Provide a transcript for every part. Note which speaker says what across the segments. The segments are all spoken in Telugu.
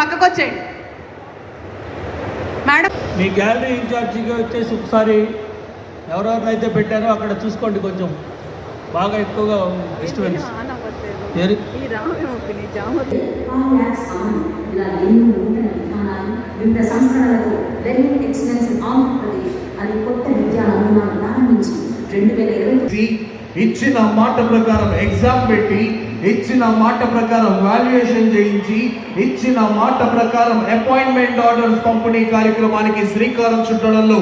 Speaker 1: పక్కకు వచ్చేయండి మేడం.
Speaker 2: మీ గ్యాలరీ ఇన్ఛార్జిగా వచ్చేసి ఒకసారి ఎవరెవరినైతే పెట్టారో అక్కడ చూసుకోండి కొంచెం. బాగా ఎక్కువగా డిస్టర్బెన్స్.
Speaker 3: వివిధ సంస్కరణలతో లెర్నింగ్ ఎక్సలెన్స్ ఇన్ ఆంధ్రప్రదేశ్ అని కొత్త విద్యా నమూనాను ప్రారంభించి రెండు వేల ఇరవై
Speaker 4: ఇచ్చిన మాట ప్రకారం ఎగ్జామ్ పెట్టి ఇచ్చిన మాట ప్రకారం వాల్యుయేషన్ చేయించి ఇచ్చిన మాట ప్రకారం అపాయింట్మెంట్ ఆర్డర్స్ పంపిణీ కార్యక్రమానికి శ్రీకారం చుట్టడంలో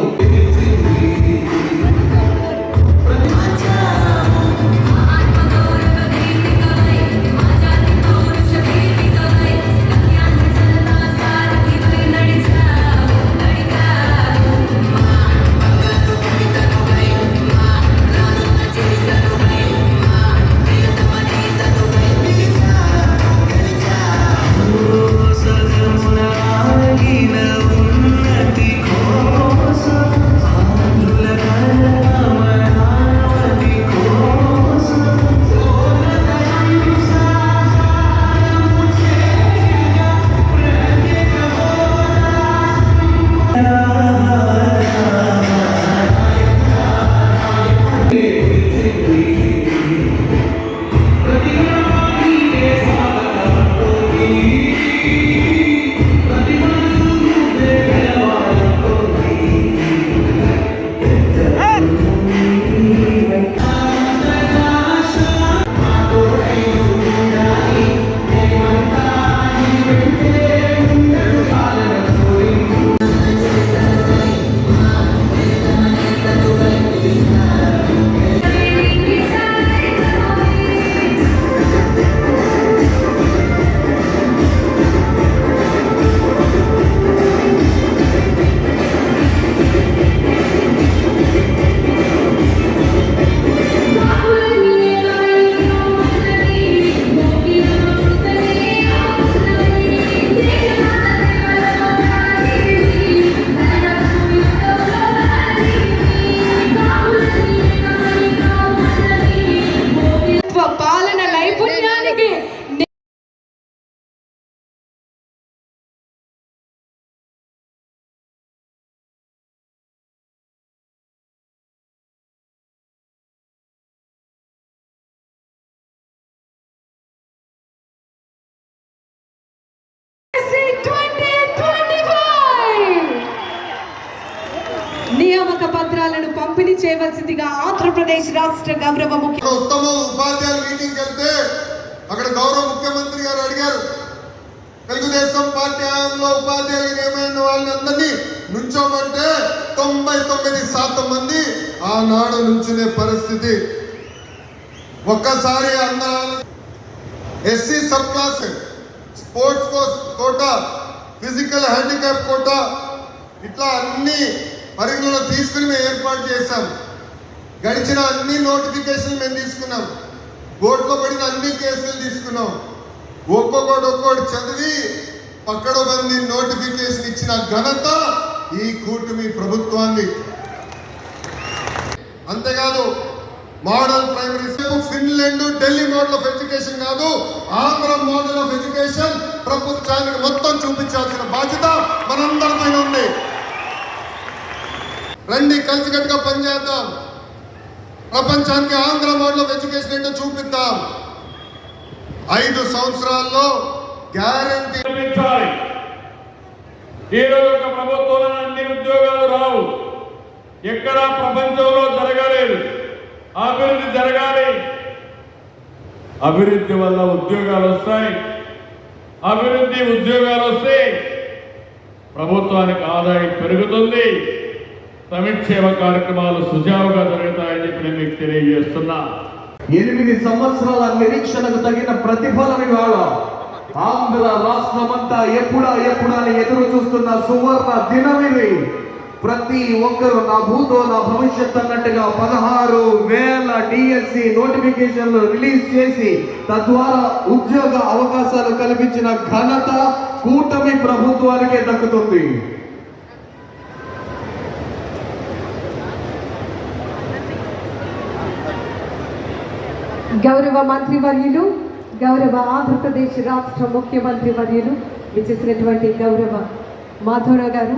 Speaker 1: నియామక పత్రాలను పంపిణీ చేయవలసిందిగా ఆంధ్రప్రదేశ్ రాష్ట్ర గౌరవ ముఖ్య
Speaker 5: అక్కడ ఉత్తమ ఉపాధ్యాయుల మీటింగ్కి వెళ్తే అక్కడ గౌరవ ముఖ్యమంత్రి గారు అడిగారు. తెలుగుదేశం పార్టీ హయాంలో ఉపాధ్యాయులు నియమైన వాళ్ళని అందరినీ నుంచోమంటే తొంభై తొమ్మిది శాతం మంది ఆనాడు నుంచునే పరిస్థితి. ఒక్కసారి అందరూ SC sub class sports course quota physical handicap quota ఇట్లా అన్ని పరిగణలో తీసుకుని మేము ఏర్పాటు చేశాం. గడిచిన అన్ని నోటిఫికేషన్లు మేము తీసుకున్నాం. కోర్టులో పడిన అన్ని కేసులు తీసుకున్నాం. ఒక్కొక్కటి ఒక్కొక్కటి చదివి పక్కడ మంది నోటిఫికేషన్ ఇచ్చిన ఘనత ఈ కూటమి ప్రభుత్వాన్ని. అంతేకాదు model primary school Finland Delhi model of education కాదు ఆంధ్ర మోడల్ ఆఫ్ ఎడ్యుకేషన్ ప్రభుత్వానికి మొత్తం చూపించాల్సిన బాధ్యత మనందరిపైన ఉంది. రండి కలిసికట్టుగా పనిచేద్దాం ప్రపంచానికి ఆంధ్ర మోడల్ ఆఫ్ ఎడ్యుకేషన్ ఏంటో చూపిద్దాం. ఐదు సంవత్సరాల్లో గ్యారంటీ
Speaker 6: ఈరోజు ఒక ప్రభుత్వంలో అన్ని ఉద్యోగాలు రావు. ఎక్కడా ప్రపంచంలో జరగలేదు. అభివృద్ధి జరగాలి. అభివృద్ధి వల్ల ఉద్యోగాలు వస్తాయి. అభివృద్ధి ఉద్యోగాలు వస్తే ప్రభుత్వానికి ఆదాయం పెరుగుతుంది. సమిక్షేమ కార్యక్రమాలు సుజావుగా జరుగుతాయని చెప్పి నేను మీకు తెలియజేస్తున్నా.
Speaker 4: ఎనిమిది సంవత్సరాల నిరీక్షణకు తగిన ప్రతిఫలం ఇవాళ ఆంధ్ర రాష్ట్రమంతా ఎప్పుడా ఎప్పుడా అని ఎదురు చూస్తున్న సువర్ణ దినం ఇది ప్రతి ఒక్కరు నా భూతో నా భవిష్యత్ అన్నట్టుగా పదహారు వేల డిఎస్సి నోటిఫికేషన్లు రిలీజ్ చేసి తద్వారా ఉద్యోగ అవకాశాలు కల్పించిన ఘనత కూటమి ప్రభుత్వానికే దక్కుతుంది.
Speaker 7: గౌరవ మంత్రివర్యులు గౌరవ ఆంధ్రప్రదేశ్ రాష్ట్ర ముఖ్యమంత్రి వర్యులు
Speaker 1: విచ్చేసినటువంటి గౌరవ మాధవరావు గారు.